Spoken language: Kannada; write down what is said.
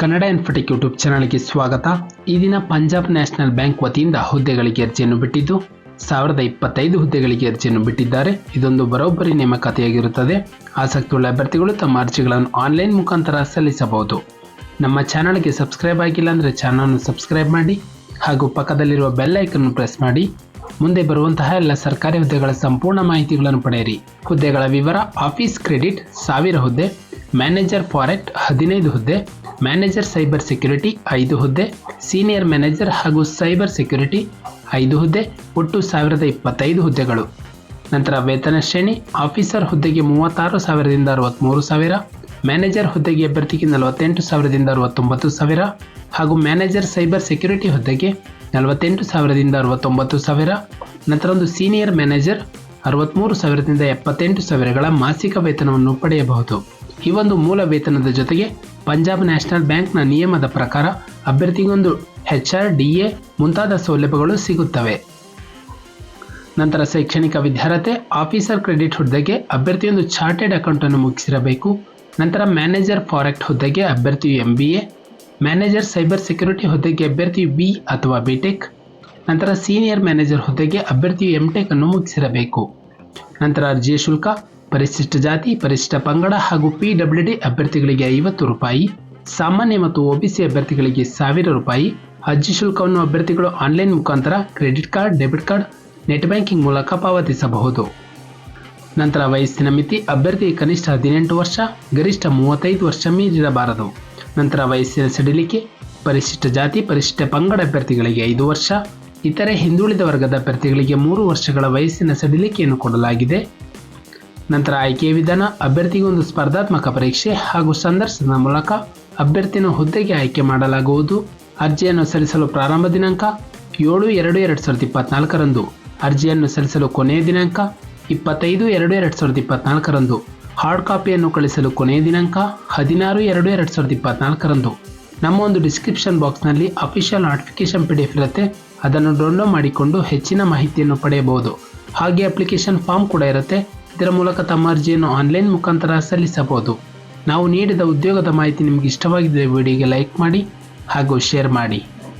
ಕನ್ನಡ ಇನ್ಫೋಟೆಕ್ ಯೂಟ್ಯೂಬ್ ಚಾನಲ್ಗೆ ಸ್ವಾಗತ. ಈ ದಿನ ಪಂಜಾಬ್ ನ್ಯಾಷನಲ್ ಬ್ಯಾಂಕ್ ವತಿಯಿಂದ ಹುದ್ದೆಗಳಿಗೆ ಅರ್ಜಿಯನ್ನು ಬಿಟ್ಟಿದ್ದು, ಸಾವಿರದ ಇಪ್ಪತ್ತೈದು ಹುದ್ದೆಗಳಿಗೆ ಅರ್ಜಿಯನ್ನು ಬಿಟ್ಟಿದ್ದಾರೆ. ಇದೊಂದು ಬರೋಬ್ಬರಿ ನೇಮಕಾತಿಯಾಗಿರುತ್ತದೆ. ಆಸಕ್ತಿಯುಳ್ಳ ಅಭ್ಯರ್ಥಿಗಳು ತಮ್ಮ ಅರ್ಜಿಗಳನ್ನು ಆನ್ಲೈನ್ ಮುಖಾಂತರ ಸಲ್ಲಿಸಬಹುದು. ನಮ್ಮ ಚಾನಲ್ಗೆ ಸಬ್ಸ್ಕ್ರೈಬ್ ಆಗಿಲ್ಲ ಅಂದರೆ ಚಾನಲ್ನ ಸಬ್ಸ್ಕ್ರೈಬ್ ಮಾಡಿ, ಹಾಗೂ ಪಕ್ಕದಲ್ಲಿರುವ ಬೆಲ್ ಐಕನ್ ಪ್ರೆಸ್ ಮಾಡಿ. ಮುಂದೆ ಬರುವಂತಹ ಎಲ್ಲ ಸರ್ಕಾರಿ ಹುದ್ದೆಗಳ ಸಂಪೂರ್ಣ ಮಾಹಿತಿಗಳನ್ನು ಪಡೆಯಿರಿ. ಹುದ್ದೆಗಳ ವಿವರ, ಆಫೀಸ್ ಕ್ರೆಡಿಟ್, ಸಾವಿರ ಹುದ್ದೆ, ಮ್ಯಾನೇಜರ್ ಫಾರೆಕ್ಟ್ ಹದಿನೈದು ಹುದ್ದೆ ಮ್ಯಾನೇಜರ್ ಸೈಬರ್ ಸೆಕ್ಯುರಿಟಿ, ಐದು ಹುದ್ದೆ. ಸೀನಿಯರ್ ಮ್ಯಾನೇಜರ್ ಹಾಗೂ ಸೈಬರ್ ಸೆಕ್ಯುರಿಟಿ, ಐದು ಹುದ್ದೆ. ಒಟ್ಟು ಸಾವಿರದ ಇಪ್ಪತ್ತೈದು ಹುದ್ದೆಗಳು. ನಂತರ ವೇತನ ಶ್ರೇಣಿ, ಆಫೀಸರ್ ಹುದ್ದೆಗೆ ಮೂವತ್ತಾರು ಸಾವಿರದಿಂದ ಅರವತ್ತ್ಮೂರು ಸಾವಿರ. ಮ್ಯಾನೇಜರ್ ಹುದ್ದೆಗೆ ಅಭ್ಯರ್ಥಿಗೆ ನಲವತ್ತೆಂಟು ಸಾವಿರದಿಂದ ಅರವತ್ತೊಂಬತ್ತು ಸಾವಿರ. ಹಾಗೂ ಮ್ಯಾನೇಜರ್ ಸೈಬರ್ ಸೆಕ್ಯುರಿಟಿ ಹುದ್ದೆಗೆ ನಲವತ್ತೆಂಟು ಸಾವಿರದಿಂದ ಅರವತ್ತೊಂಬತ್ತು ಸಾವಿರ. ನಂತರ ಒಂದು ಸೀನಿಯರ್ ಮ್ಯಾನೇಜರ್ ಅರವತ್ತ್ಮೂರು ಸಾವಿರದಿಂದ ಎಪ್ಪತ್ತೆಂಟು ಸಾವಿರಗಳ ಮಾಸಿಕ ವೇತನವನ್ನು ಪಡೆಯಬಹುದು. ಈ ಒಂದು ಮೂಲ ವೇತನದ ಜೊತೆಗೆ ಪಂಜಾಬ್ ನ್ಯಾಷನಲ್ ಬ್ಯಾಂಕ್ನ ನಿಯಮದ ಪ್ರಕಾರ ಅಭ್ಯರ್ಥಿಗೊಂದು ಎಚ್ ಆರ್ ಡಿ ಎ ಮುಂತಾದ ಸೌಲಭ್ಯಗಳು ಸಿಗುತ್ತವೆ. ನಂತರ ಶೈಕ್ಷಣಿಕ ವಿದ್ಯಾರ್ಹತೆ, ಆಫೀಸರ್ ಕ್ರೆಡಿಟ್ ಹುದ್ದೆಗೆ ಅಭ್ಯರ್ಥಿಯೊಂದು ಚಾರ್ಟೆಡ್ ಅಕೌಂಟನ್ನು ಮುಗಿಸಿರಬೇಕು. ನಂತರ ಮ್ಯಾನೇಜರ್ ಫಾರೆಕ್ಟ್ ಹುದ್ದೆಗೆ ಅಭ್ಯರ್ಥಿಯು M B A manager cyber security ಹುದ್ದೆಗೆ ಅಭ್ಯರ್ಥಿ ಬಿ ಅಥವಾ ಬಿ ಟೆಕ್ ನಂತರ ಸೀನಿಯರ್ ಮ್ಯಾನೇಜರ್ ಹುದ್ದೆಗೆ ಅಭ್ಯರ್ಥಿಯು ಎಂ ಟೆಕ್ ಅನ್ನು ಮುಗಿಸಿರಬೇಕು. ನಂತರ ಅರ್ಜಿಯ ಶುಲ್ಕ ಪರಿಶಿಷ್ಟ ಜಾತಿ, ಪರಿಶಿಷ್ಟ ಪಂಗಡ ಹಾಗೂ ಪಿಡಬ್ಲ್ಯೂಡಿ ಅಭ್ಯರ್ಥಿಗಳಿಗೆ ಐವತ್ತು ರೂಪಾಯಿ, ಸಾಮಾನ್ಯ ಮತ್ತು ಒಬಿಸಿ ಅಭ್ಯರ್ಥಿಗಳಿಗೆ ಸಾವಿರ ರೂಪಾಯಿ, ಅರ್ಜಿ ಶುಲ್ಕವನ್ನು ಅಭ್ಯರ್ಥಿಗಳು ಆನ್ಲೈನ್ ಮುಖಾಂತರ credit card, debit card, net banking ಮೂಲಕ ಪಾವತಿಸಬಹುದು. ನಂತರ ವಯಸ್ಸಿನ ಮಿತಿ, ಅಭ್ಯರ್ಥಿ ಕನಿಷ್ಠ ಹದಿನೆಂಟು ವರ್ಷ, ಗರಿಷ್ಠ ಮೂವತ್ತೈದು ವರ್ಷ ಮೀರಿರಬಾರದು. ನಂತರ ವಯಸ್ಸಿನ ಸಡಿಲಿಕೆ, ಪರಿಶಿಷ್ಟ ಜಾತಿ, ಪರಿಶಿಷ್ಟ ಪಂಗಡ ಅಭ್ಯರ್ಥಿಗಳಿಗೆ ಐದು ವರ್ಷ, ಇತರೆ ಹಿಂದುಳಿದ ವರ್ಗದ ಅಭ್ಯರ್ಥಿಗಳಿಗೆ ಮೂರು ವರ್ಷಗಳ ವಯಸ್ಸಿನ ಸಡಿಲಿಕೆಯನ್ನು ಕೊಡಲಾಗಿದೆ. ನಂತರ ಆಯ್ಕೆಯ ವಿಧಾನ, ಅಭ್ಯರ್ಥಿಗೆ ಒಂದು ಸ್ಪರ್ಧಾತ್ಮಕ ಪರೀಕ್ಷೆ ಹಾಗೂ ಸಂದರ್ಶನದ ಮೂಲಕ ಅಭ್ಯರ್ಥಿನ ಹುದ್ದೆಗೆ ಆಯ್ಕೆ ಮಾಡಲಾಗುವುದು. ಅರ್ಜಿಯನ್ನು ಸಲ್ಲಿಸಲು ಪ್ರಾರಂಭ ದಿನಾಂಕ ಏಳು ಎರಡು ಎರಡು ಸಾವಿರದ ಇಪ್ಪತ್ನಾಲ್ಕರಂದು. ಅರ್ಜಿಯನ್ನು ಸಲ್ಲಿಸಲು ಕೊನೆಯ ದಿನಾಂಕ ಇಪ್ಪತ್ತೈದು ಎರಡು ಎರಡು ಸಾವಿರದ ಇಪ್ಪತ್ನಾಲ್ಕರಂದು. ಹಾರ್ಡ್ ಕಾಪಿಯನ್ನು ಕಳಿಸಲು ಕೊನೆಯ ದಿನಾಂಕ ಹದಿನಾರು ಎರಡು ಎರಡು ಸಾವಿರದ ಇಪ್ಪತ್ನಾಲ್ಕರಂದು. ನಮ್ಮ ಒಂದು ಡಿಸ್ಕ್ರಿಪ್ಷನ್ ಬಾಕ್ಸ್ನಲ್ಲಿ ಅಫಿಷಿಯಲ್ ನೋಟಿಫಿಕೇಶನ್ ಪಿ ಇರುತ್ತೆ. ಅದನ್ನು ಡೌನ್ಲೋಡ್ ಮಾಡಿಕೊಂಡು ಹೆಚ್ಚಿನ ಮಾಹಿತಿಯನ್ನು ಪಡೆಯಬಹುದು. ಹಾಗೆ ಅಪ್ಲಿಕೇಶನ್ ಫಾರ್ಮ್ ಕೂಡ ಇರುತ್ತೆ. ಇದರ ಮೂಲಕ ತಮ್ಮ ಅರ್ಜಿಯನ್ನು ಆನ್ಲೈನ್ ಮುಖಾಂತರ ಸಲ್ಲಿಸಬಹುದು. ನಾವು ನೀಡಿದ ಉದ್ಯೋಗದ ಮಾಹಿತಿ ನಿಮಗೆ ಇಷ್ಟವಾಗಿದ್ದರೆ ವಿಡಿಯೋಗೆ ಲೈಕ್ ಮಾಡಿ ಹಾಗೂ ಶೇರ್ ಮಾಡಿ.